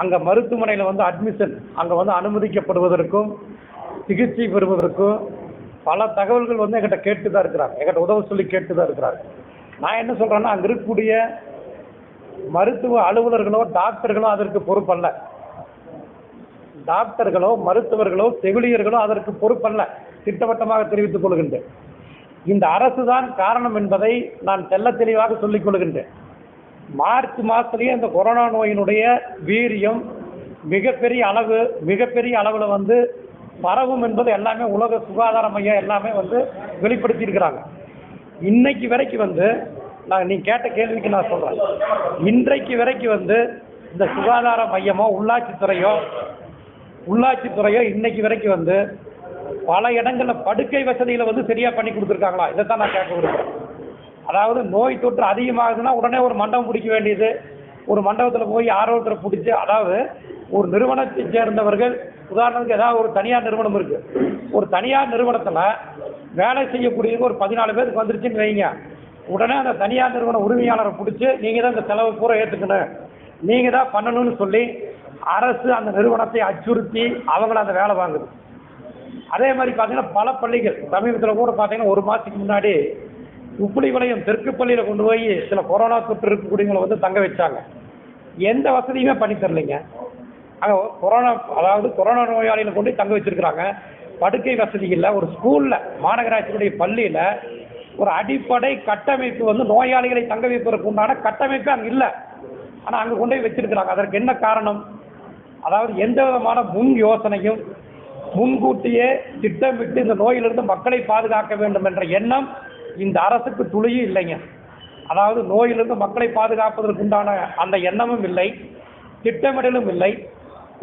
அங்கே மருத்துவமனையில் வந்து அட்மிஷன் அங்கே வந்து அனுமதிக்கப்படுவதற்கும் சிகிச்சை பெறுவதற்கும் பல தகவல்கள் வந்து எங்கிட்ட கேட்டு தான் இருக்கிறாங்க. எங்கிட்ட உதவ சொல்லி கேட்டு தான் இருக்கிறாங்க. நான் என்ன சொல்கிறேன்னா அங்கே இருக்கக்கூடிய மருத்துவ அலுவலர்களோ டாக்டர்களோ அதற்கு பொறுப்பல்ல. டாக்டர்களோ மருத்துவர்களோ செவிலியர்களோ அதற்கு பொறுப்பல்ல. திட்டவட்டமாக தெரிவித்துக் கொள்கின்றேன். இந்த அரசு தான் காரணம் என்பதை நான் தெல்ல தெளிவாக சொல்லிக் கொள்கின்றேன். மார்ச் மாதத்துலேயே இந்த கொரோனா நோயினுடைய வீரியம் மிகப்பெரிய அளவு மிகப்பெரிய அளவில் வந்து பரவும் என்பது எல்லாமே உலக சுகாதார மையம் எல்லாமே வந்து வெளிப்படுத்தியிருக்கிறாங்க. இன்னைக்கு வரைக்கும் வந்து நான் நீ கேட்ட கேள்விக்கு நான் சொல்கிறேன் இன்றைக்கு வரைக்கும் வந்து இந்த சுகாதார மையமோ உள்ளாட்சித்துறையோ உள்ளாட்சித்துறையோ இன்னைக்கு வரைக்கும் வந்து பல இடங்களில் படுக்கை வசதிகளை வந்து சரியாக பண்ணி கொடுத்துருக்காங்களா? இதை தான் நான் கேட்க விரும்புகிறேன் அதாவது நோய் தொற்று அதிகமாகுதுன்னா உடனே ஒரு மண்டபம் பிடிக்க வேண்டியது. ஒரு மண்டபத்தில் போய் ஆர்வத்தில் பிடிச்சி அதாவது ஒரு நிறுவனத்தை சேர்ந்தவர்கள் உதாரணத்துக்கு ஏதாவது ஒரு தனியார் நிறுவனம் இருக்குது ஒரு தனியார் நிறுவனத்தில் வேலை செய்யக்கூடியது ஒரு பதினாலு பேருக்கு வந்துருச்சுன்னு வைங்க. உடனே அந்த தனியார் நிறுவன உரிமையாளரை பிடிச்சி நீங்கள் தான் இந்த செலவு பூரா ஏற்றுக்கணும் நீங்கள் தான் பண்ணணும்னு சொல்லி அரசு அந்த நிறுவனத்தை அச்சுறுத்தி அவங்கள அந்த வேலை வாங்குது. அதே மாதிரி பார்த்தீங்கன்னா பல பள்ளிகள் சமீபத்தில் கூட பார்த்தீங்கன்னா ஒரு மாதத்துக்கு முன்னாடி உப்புளிபாளையம் தெற்கு பள்ளியில் கொண்டு போய் சில கொரோனா தொற்று இருக்கக்கூடியவங்களை வந்து தங்க வச்சாங்க. எந்த வசதியுமே பண்ணி தரலைங்க. அங்கே கொரோனா அதாவது கொரோனா நோயாளிகளை கொண்டு போய் தங்க வச்சிருக்கிறாங்க. படுக்கை வசதி இல்லை. ஒரு ஸ்கூலில் மாநகராட்சியுடைய பள்ளியில் ஒரு அடிப்படை கட்டமைப்பு வந்து நோயாளிகளை தங்க வைப்பதற்கு உண்டான கட்டமைப்பு அங்கே இல்லை. ஆனால் அங்கே கொண்டு போய் வச்சிருக்கிறாங்க. அதற்கு என்ன காரணம்? அதாவது எந்த விதமான முன் யோசனையும் முன்கூட்டியே திட்டமிட்டு இந்த நோயிலிருந்து மக்களை பாதுகாக்க வேண்டும் என்ற எண்ணம் இந்த அரசுக்கு துளியும் இல்லைங்க. அதாவது நோயிலிருந்து மக்களை பாதுகாப்பதற்குண்டான அந்த எண்ணமும் இல்லை திட்டமிடலும் இல்லை.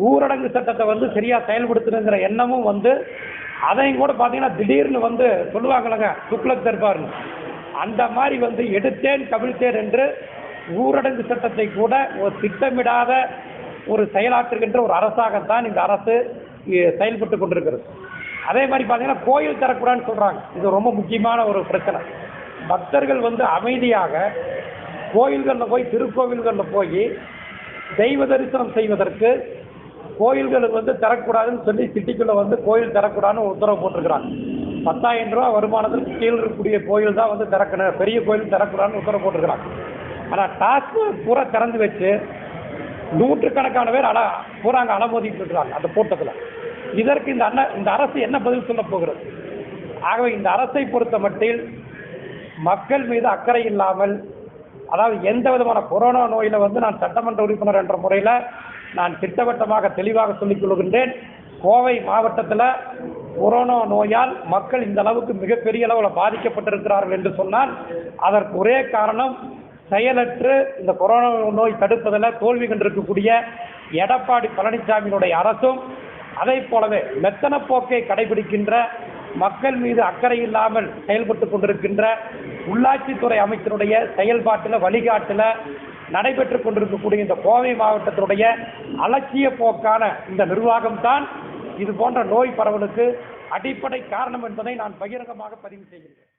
ஊரடங்கு சட்டத்தை வந்து சரியாக செயல்படுத்தணுங்கிற எண்ணமும் வந்து அதையும் கூட பார்த்தீங்கன்னா திடீர்னு வந்து சொல்லுவாங்களங்க துக்ளக் தர்பார்னு. அந்த மாதிரி வந்து எடுத்தேன் கவிழ்த்தேன் என்று ஊரடங்கு சட்டத்தை கூட ஒரு திட்டமிடாத ஒரு செயலாற்றுகின்ற ஒரு அரசாகத்தான் இந்த அரசு செயல்பட்டு கொண்டிருக்கிறது. அதே மாதிரி பார்த்தீங்கன்னா கோயில் தரக்கூடாதுன்னு சொல்கிறாங்க இது ரொம்ப முக்கியமான ஒரு பிரச்சனை. பக்தர்கள் வந்து அமைதியாக கோயில்களில் போய் திருக்கோவில்களில் போய் தெய்வ தரிசனம் செய்வதற்கு கோயில்களுக்கு வந்து தரக்கூடாதுன்னு சொல்லி சிட்டிக்குள்ளே வந்து கோயில் தரக்கூடாதுன்னு உத்தரவு போட்டிருக்கிறாங்க. பத்தாயிரம் ரூபா வருமானத்துக்கு கீழ் இருக்கக்கூடிய கோயில் தான் வந்து திறக்கணும். பெரிய கோயில் திறக்கூடாதுன்னு உத்தரவு போட்டிருக்கிறாங்க. ஆனால் டாஸ்மாக் பூரா திறந்து வச்சு நூற்றுக்கணக்கான பேர் அட பூரா அங்கே அலமோதிட்டு இருக்கிறாங்க அந்த கூட்டத்தில். இதற்கு இந்த அண்ண இந்த அரசு என்ன பதில் சொல்ல போகிறது? ஆகவே இந்த அரசை பொறுத்த மட்டில் மக்கள் மீது அக்கறை இல்லாமல் அதாவது எந்த விதமான கொரோனா நோயில் வந்து நான் சட்டமன்ற உறுப்பினர் என்ற முறையில் நான் திட்டவட்டமாக தெளிவாக சொல்லிக் கொள்கின்றேன். கோவை மாவட்டத்தில் கொரோனா நோயால் மக்கள் இந்த அளவுக்கு மிகப்பெரிய அளவில் பாதிக்கப்பட்டிருக்கிறார்கள் என்று சொன்னால் அதற்கு ஒரே காரணம் செயலற்று இந்த கொரோனா நோய் தடுப்பதில் தோல்வி கண்டிருக்கக்கூடிய எடப்பாடி பழனிசாமியினுடைய அரசும் அதை போலவே மெத்தன போக்கை கடைபிடிக்கின்ற மக்கள் மீது அக்கறை இல்லாமல் செயல்பட்டு கொண்டிருக்கின்ற உள்ளாட்சித்துறை அமைச்சருடைய செயல்பாட்டில் வழிகாட்டில் நடைபெற்று கொண்டிருக்கக்கூடிய இந்த கோவை மாவட்டத்தினுடைய அலட்சிய போக்கான இந்த நிர்வாகம்தான் இது போன்ற நோய் பரவலுக்கு அடிப்படை காரணம் என்பதை நான் பகிரங்கமாக பதிவு செய்கிறேன்.